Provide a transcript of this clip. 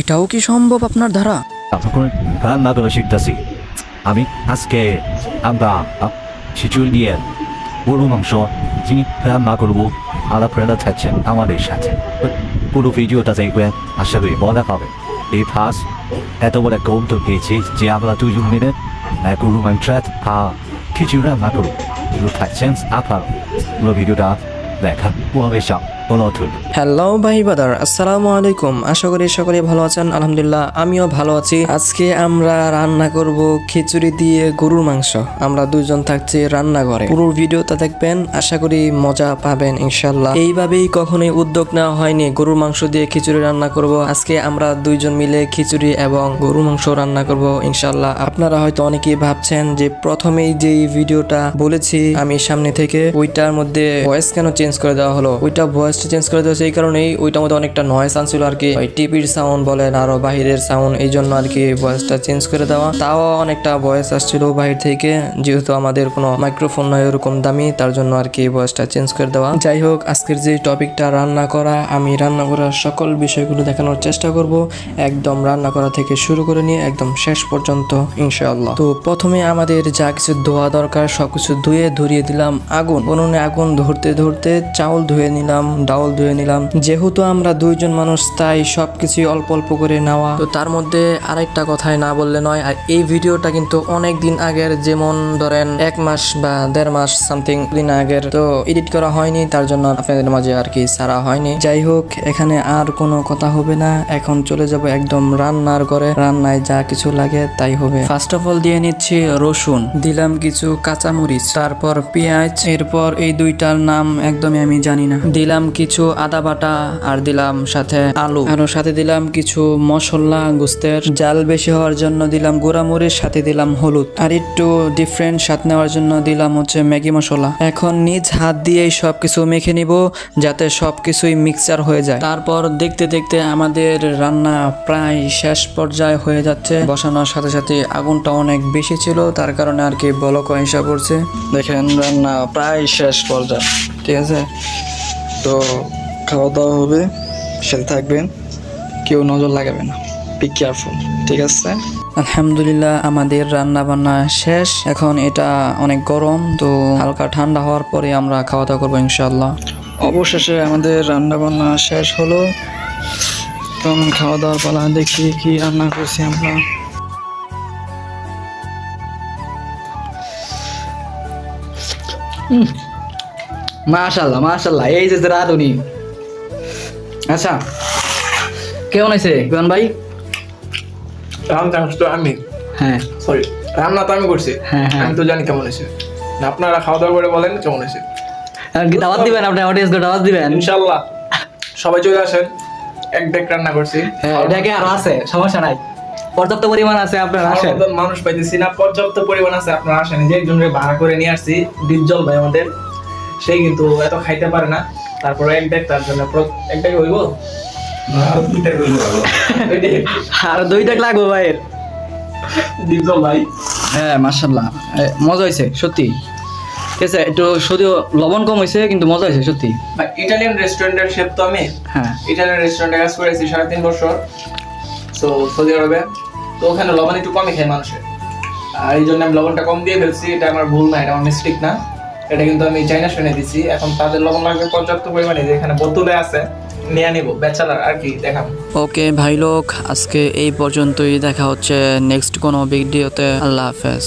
এটাও কি সম্ভব আপনার দ্বারা তখন রান্না শিখতেছি। আমি আজকে আমরা খিচুড়ি দিয়ে গরু মাংস, যিনি রান্না করব আলাপেরা থাকছেন আমাদের সাথে। পুরো ভিডিওটা দেখবেন আশা করি মজা পাবে। এই ফার্স্ট এত বড় কৌন্ত পেয়েছি যে আমরা দুজন মিলে গরু মাংস আর খিচুড়ি রান্না করব। থাকছেন আপনার। পুরো ভিডিওটা দেখা পুরো অনুরোধ হ্যালো ভাই বাদার আসসালামু আলাইকুম। আশা করি সকলে ভালো আছেন, আলহামদুলিল্লাহ, আমিও ভালো আছি। আজকে আমরা রান্না করব খিচুড়ি দিয়ে গরুর মাংস। আমরা দুইজন থাকছি রান্নাঘরে। পুরো ভিডিওটা দেখবেন, আশা করি মজা পাবেন ইনশাল্লাহ এইভাবেই কখনোই উদ্যোগ নেওয়া হয়নি। গরুর মাংস দিয়ে খিচুড়ি রান্না করব। আজকে আমরা দুইজন মিলে খিচুড়ি এবং গরুর মাংস রান্না করব ইনশাল্লাহ আপনারা হয়তো অনেকেই ভাবছেন যে প্রথমেই যেই ভিডিওটা বলেছি, আমি সামনে থেকে ওইটার মধ্যে ভয়েস কেন চেঞ্জ করে দেওয়া হলো? ওইটা ভয়েসটা চেঞ্জ করে দেওয়া হয়েছে এই কারণেই ওইটার মধ্যে অনেকটা নয়েস আনছিল আর কি। ওই টিভির সাউন্ড বলেন আরও বাহিরের সাউন্ড এই জন্য আর কি ভয়েসটা চেঞ্জ করে দেওয়া। তাও অনেকটা ভয়েস আসছিল বাহির থেকে, যেহেতু আমাদের কোনো মাইক্রোফোন নয় ওরকম দামি, তার জন্য আর কি ভয়েসটা চেঞ্জ করে দেওয়া। যাই হোক, আজকের যে টপিকটা রান্না করা, আমি রান্না করার সকল বিষয়গুলো দেখানোর চেষ্টা করব। একদম রান্না করা থেকে শুরু করে নিয়ে একদম শেষ পর্যন্ত, ইনশাআল্লাহ। তো প্রথমে আমাদের যা কিছু ধোয়া দরকার, সবকিছু ধুয়ে ধরিয়ে দিলাম আগুন। উনুনে আগুন ধরতে ধরতে চাউল ধুয়ে নিলাম ডাউল ধুয়ে নিলাম। যেহেতু আমরা দুইজন মানুষ, তাই সব সবকিছু অল্প অল্প করে নেওয়া। তো তার মধ্যে আরেকটা কথাই না বললে নয়, আর এই ভিডিওটা কিন্তু অনেক দিন আগের, যেমন ধরেন এক মাস বা দেড় মাস সামথিং দিন আগের। তো এডিট করা হয়নি, তার জন্য আপনাদের মাঝে আর কি সারা হয়নি। যাই হোক, এখানে আর কোনো কথা হবে না। এখন চলে যাব একদম রান্নার ঘরে। রান্নায় যা কিছু লাগে তাই হবে। ফার্স্ট অফ অল দিয়ে নিচ্ছি রসুন। দিলাম কিছু কাঁচামরিচ, তারপর পেঁয়াজ। এরপর এই দুইটার নাম একদমই আমি জানি না। দিলাম কিছু আদা বাটা আর দিলাম সাথে আলু। আর সাথে দিলাম কিছু মশলা, গুস্তের জাল বেশি হওয়ার জন্য দিলাম গুঁড়ামরিচ সাথে দিলাম হলুদ। আর একটু ডিফারেন্ট স্বাদ নেওয়ার জন্য দিলাম হচ্ছে ম্যাগি মশলা। এখন নিজ হাত দিয়েই সবকিছু মেখে নিব যাতে সবকিছুই মিক্সচার হয়ে যায়। তারপর দেখতে দেখতে আমাদের রান্না প্রায় শেষ পর্যায়ে হয়ে যাচ্ছে। বসানোর সাথে সাথে আগুনটা অনেক বেশি ছিল, তার কারণে আর কি বলক হিসাব করছে দেখেন রান্না প্রায় শেষ পর্যায়ে। ঠিক আছে? তো খাওয়া দাওয়া হবে সাথে থাকবেন। কেউ নজর লাগাবে না। বি কেয়ারফুল ঠিক আছে? আলহামদুলিল্লাহ আমাদের রান্না বান্না শেষ। এখন এটা অনেক গরম তো হালকা ঠান্ডা হওয়ার পরে আমরা খাওয়া দাওয়া করব ইনশাল্লাহ অবশেষে আমাদের রান্না বান্না শেষ হলো। এখন খাওয়া দাওয়ার পালা দেখি কি রান্না করছি আমরা। মাশাল্লাহ মাশাল্লাহ এই যে রাধুনি। আচ্ছা কেমন আছে কেমন ভাই? রান্না তো আমি। হ্যাঁ। সরি রান্না তো আমি করছি। হ্যাঁ, হ্যাঁ। আমি তো জানি কেমন হয়েছে। না, আপনারা খাওয়া দাওয়া করে বলেন কেমন হয়েছে। দাওয়াত দিবেন আপনি? অডিয়েন্সকে দাওয়াত দিবেন? ইনশাল্লাহ সবাই চলে আসেন। এক ডেক রান্না করছি। হ্যাঁ এটাকে আর আছে? সমস্যা নাই। পর্যাপ্ত পরিমাণ আছে আপনার আসেন। মানুষ পাইতেছি না। পর্যাপ্ত পরিমাণ আছে আপনারা আসেন। যে একজনকে ভাড়া করে নিয়ে আসছি ডিপজল ভাই আমাদের। সেই কিন্তু এত খাইতে পারে না। তারপরে এক তার জন্য এক ডেক হইব? ওই যে আর লাগবো ভাইয়ের ভাই। হ্যাঁ মাশাল্লাহ মজা হয়েছে সত্যি। ঠিক আছে একটু যদিও লবণ কম হয়েছে কিন্তু মজা হয়েছে সত্যি। ইটালিয়ান রেস্টুরেন্টের শেফ তো আমি। হ্যাঁ। ইটালিয়ান রেস্টুরেন্টে কাজ করেছি সাড়ে তিন বছর। তো সৌদি আরবে। তো ওখানে লবণ একটু কমই খায় মানুষের। আর এই জন্য আমি লবণটা কম দিয়ে ফেলছি এটা আমার ভুল না এটা আমার মিস্টেক না। এটা কিন্তু আমি চাইনা শুনে দিছি। এখন তাদের লবণ লাগবে পর্যাপ্ত পরিমাণে, যে এখানে বোতলে আছে, নিয়ে নিব, ব্যাচেলার আর কি দেখাবো। ওকে ভাই লোক আজকে এই পর্যন্তই, দেখা হচ্ছে নেক্সট কোনো ভিডিওতে আল্লাহ হাফেজ।